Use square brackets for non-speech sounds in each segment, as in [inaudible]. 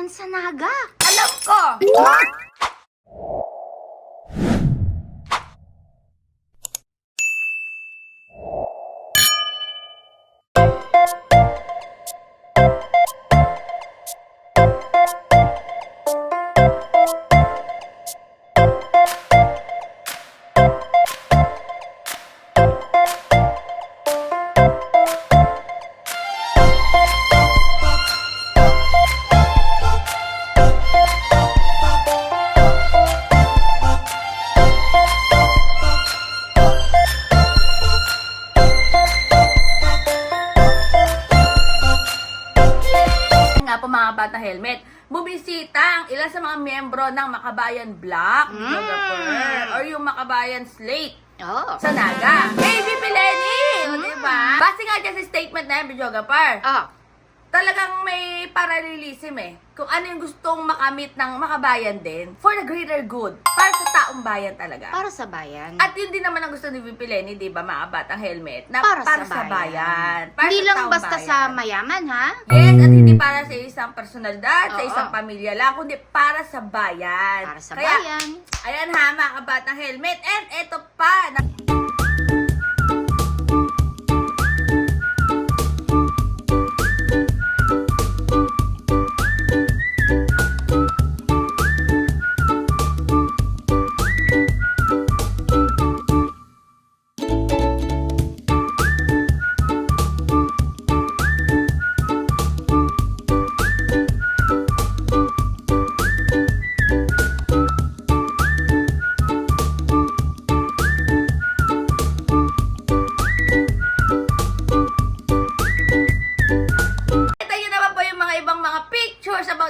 yan sa naga? Alam ko! nga helmet, bumisita ang ilan sa mga miyembro ng Makabayan Black, Mm. Or yung Makabayan Slate Oo. sa Naga. Baby Pileni! O, diba? Base nga dyan sa statement na yan, Jogapur, Ah, talagang may paralelism eh. Kung ano yung gustong makamit ng makabayan din for the greater good. Para sa taong bayan talaga. para sa bayan. At yun din naman ang gusto ni VP Lenny, di ba, mga batang helmet, na para, para, sa, sa bayan. bayan. Para Hindi sa lang basta bayan. sa mayaman, ha? Yes, at hindi para sa isang personalidad, sa Oo. isang pamilya lang, kundi para sa bayan. Para sa Kaya, bayan. Ayan ha, mga kabatang helmet. And eto pa, na-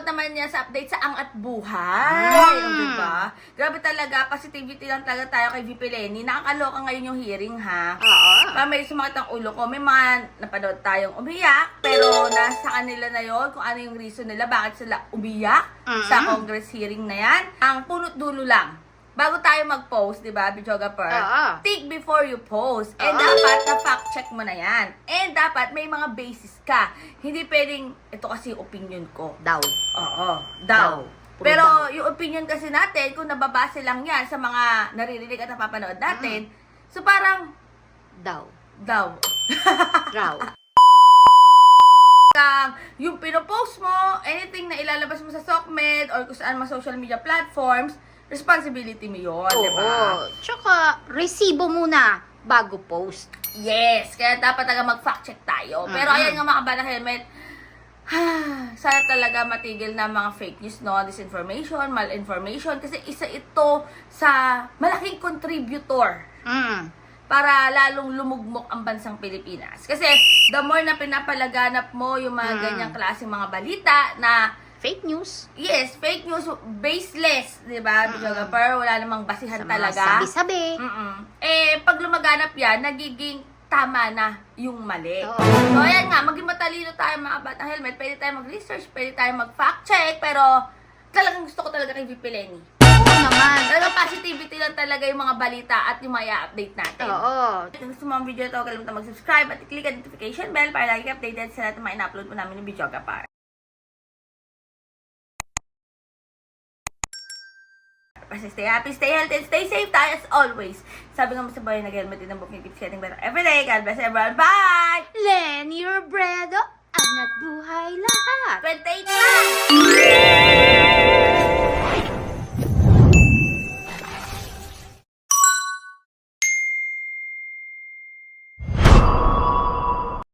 about naman niya sa update sa Angat Buhay. Mm. Di ba? Grabe talaga, positivity lang talaga tayo kay VP Lenny. Nakakaloka ngayon yung hearing ha. Oo. Pa may sumakit ang ulo ko. May mga napanood tayong umiyak, pero nasa kanila na yon kung ano yung reason nila, bakit sila umiyak Mhm. sa Congress hearing na yan. Ang punot dulo lang, bago tayo mag-post, di ba, Bichoga Per? Oo. Think before you post. And Oo. dapat na-fact check mo na yan. And dapat may mga basis ka. Hindi pwedeng, ito kasi opinion ko. Daw. Oo, daw. Daw. Puro Pero daw. yung opinion kasi natin, kung nababase lang yan sa mga naririnig at napapanood natin, so parang, Daw. daw. [laughs] Raw. Kang yung pinopost mo, anything na ilalabas mo sa SOCMED or kung saan mga social media platforms, responsibility mo yun, di ba? Oo. Tsaka, resibo muna bago post. Yes, kaya dapat talaga mag-fact check tayo. Pero Mhm. ayan nga mga kabala helmet, [sighs] sana talaga matigil na mga fake news, no? Disinformation, malinformation. Kasi isa ito sa malaking contributor Mm. para lalong lumugmok ang bansang Pilipinas. Kasi the more na pinapalaganap mo yung mga Mm. ganyang klaseng mga balita na Fake news. Yes, fake news, baseless, di ba? Mm-mm. Pero wala namang basihan Sa mga talaga. sabi-sabi. Mm-mm. Eh, pag lumaganap yan, nagiging tama na yung mali. Oo. So, ayan nga, maging matalino tayo mga batang helmet. Pwede tayo mag-research, pwede tayo mag-fact check, pero talagang gusto ko talaga kay VP Lenny. Oo naman. Talagang positivity lang talaga yung mga balita at yung mga update natin. Oo. Kung gusto mo ang video ito, huwag kalimutan mag-subscribe at i-click ang notification bell para lagi ka updated sa lahat ng mga in-upload po namin ng video kapar. Basta stay happy, stay healthy, and stay safe tayo as always. Sabi nga mo sa boy, nag-helmet din ang book keeps getting better every day. God bless everyone. Bye! Len, your bread, angat buhay lahat. 28 na!